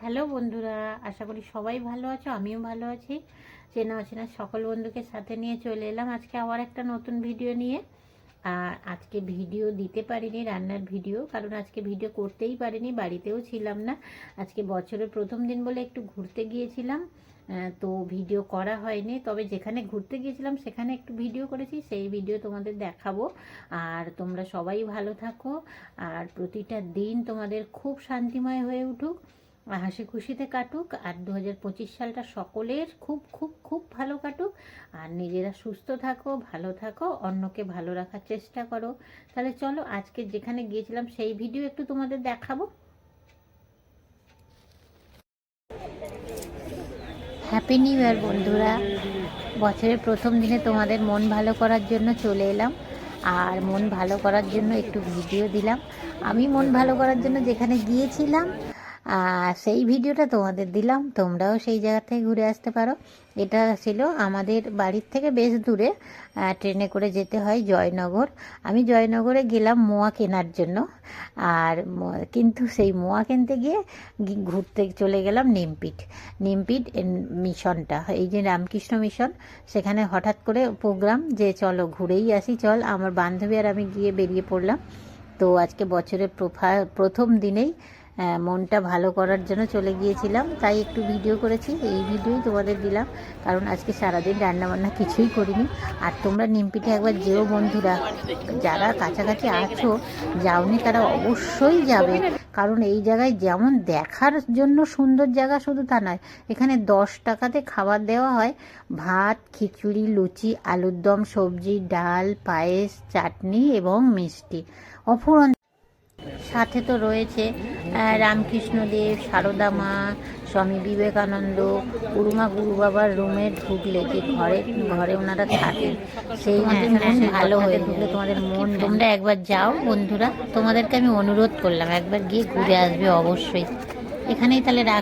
Hello বন্ধুরা, আশা করি সবাই ভালো আছো, আমিও ভালো আছি। চেনা অচেনা সকল বন্ধুকে সাথে নিয়ে চলে এলাম আজকে আবার একটা নতুন ভিডিও নিয়ে। আর আজকে ভিডিও দিতে পারিনি, রান্নার ভিডিও, কারণ আজকে ভিডিও করতেই পারিনি, বাড়িতেও ছিলাম না। আজকে বছরের প্রথম দিন বলে একটু ঘুরতে গিয়েছিলাম তো ভিডিও করা হয়নি। তবে যেখানে ঘুরতে গিয়েছিলাম, সেখানে একটু ভিডিও করেছি, সেই ভিডিও তোমাদের দেখাবো। আর তোমরা সবাই ভালো থাকো, আর প্রতিটা দিন তোমাদের খুব শান্তিময় হয়ে উঠুক। হাসি খুশিতে কাটুক আর দু হাজার পঁচিশ সালটা সকলের খুব খুব খুব ভালো কাটুক। আর নিজেরা সুস্থ থাকো, ভালো থাকো, অন্যকে ভালো রাখার চেষ্টা করো। তাহলে চলো আজকে যেখানে গিয়েছিলাম সেই ভিডিও একটু তোমাদের দেখাবো। হ্যাপি নিউ ইয়ার বন্ধুরা। বছরের প্রথম দিনে তোমাদের মন ভালো করার জন্য চলে এলাম। আর মন ভালো করার জন্য একটু ভিডিও দিলাম। আমি মন ভালো করার জন্য যেখানে গিয়েছিলাম সেই ভিডিওটা তোমাদের দিলাম। তোমরাও সেই জায়গা থেকে ঘুরে আসতে পারো। এটা ছিল আমাদের বাড়ির থেকে বেশ দূরে ট্রেনে করে যেতে হয় জয়নগর। আমি জয়নগরে গেলাম মোয়া কেনার জন্য। আর কিন্তু সেই মোয়া কিনতে গিয়ে ঘুরতে চলে গেলাম নিমপিট। নিমপিট মিশনটা, এই যে রামকৃষ্ণ মিশন। সেখানে হঠাৎ করে প্রোগ্রাম যে চলো ঘুরেই আসি, চল আমার বান্ধবী আর আমি গিয়ে বেরিয়ে পড়লাম। তো আজকে বছরের প্রথম দিনেই মনটা ভালো করার জন্য চলে গিয়েছিলাম, তাই একটু ভিডিও করেছি, এই ভিডিওই তোমাদের দিলাম, কারণ আজকে সারাদিন রান্নাবান্না কিছুই করিনি। আর তোমরা নিমপিঠে একবার যেও বন্ধুরা, যারা কাছাকাছি আছো, যাওনি তারা অবশ্যই যাবে, কারণ এই জায়গায় যেমন দেখার জন্য সুন্দর জায়গা শুধু তা নয়, এখানে দশ টাকাতে খাবার দেওয়া হয়, ভাত, খিচুড়ি, লুচি, আলুর দম, সবজি, ডাল, পায়েস, চাটনি এবং মিষ্টি। অফুরন্ত সাথে তো রয়েছে রামকৃষ্ণদেব সারদা মা স্বামী বিবেকানন্দ কুরুমা গুরু বাবার রুমে ঢুকলে যে ঘরে ঘরে ওনারা থাকেন? সেই মন ভালো হয়ে ঢুকলে তোমাদের মন তোমরা একবার যাও বন্ধুরা তোমাদেরকে আমি অনুরোধ করলাম একবার গিয়ে ঘুরে আসবে অবশ্যই। এখানেই তাহলে রাখ